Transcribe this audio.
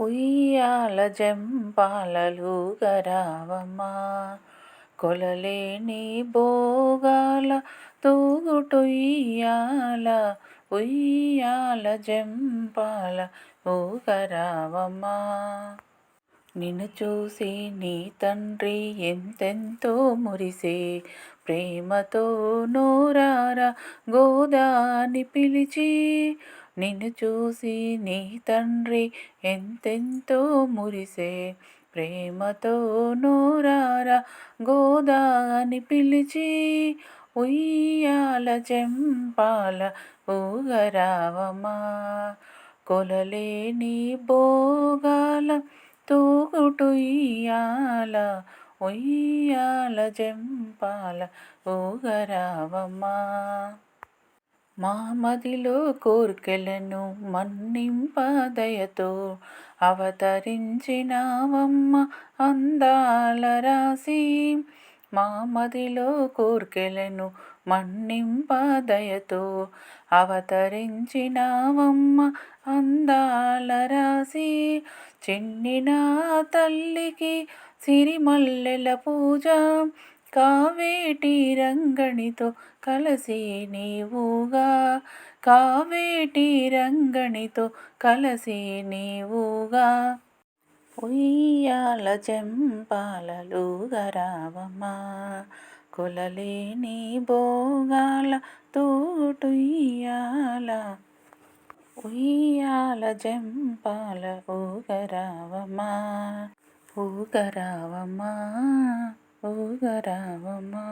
ఉయ్యాల జంపాలలు గరావమ్మా. కొలలేని భోగాల తూగుటుయ్యాల ఉయ్యాల జంపాల ఊగరావమ్మా నిన్ను చూసి నీ తండ్రి ఎంతెంతో మురిసే ప్రేమతో నోరారా గోదాని పిలిచి నిన్ను చూసి నీ తండ్రి ఎంతెంతో మురిసే. ప్రేమతో నోరారా గోదాని పిలిచి ఉయ్యాల చెంపాల ఊగరావమా కొలలేని భోగాల తూగుటు ఇయ్యాల ఉయ్యాల జంపాల ఊగరావమ్మా. మామదిలో కోర్కెలను మన్నింపదయతో అవతరించినావమ్మ అందాల రాసి మామదిలో కోర్కెలను మన్నింపదయతో అవతరించినావమ్మ అందాల రాసి చిన్నిన తల్లికి సిరిమల్లెల పూజ కావేటి రంగణితో కలసి నీవుగా. కావేటి రంగణితో కలసి నీవుగా. ఉయ్యాల చెంపాలలు గరావమ్మా. కొలలేని భోగాల తోటుయ్యాల ఉయ్యాల జంపాల ఊగరావమ్మా ఊగరావమ్మా ఊగరావమ్మా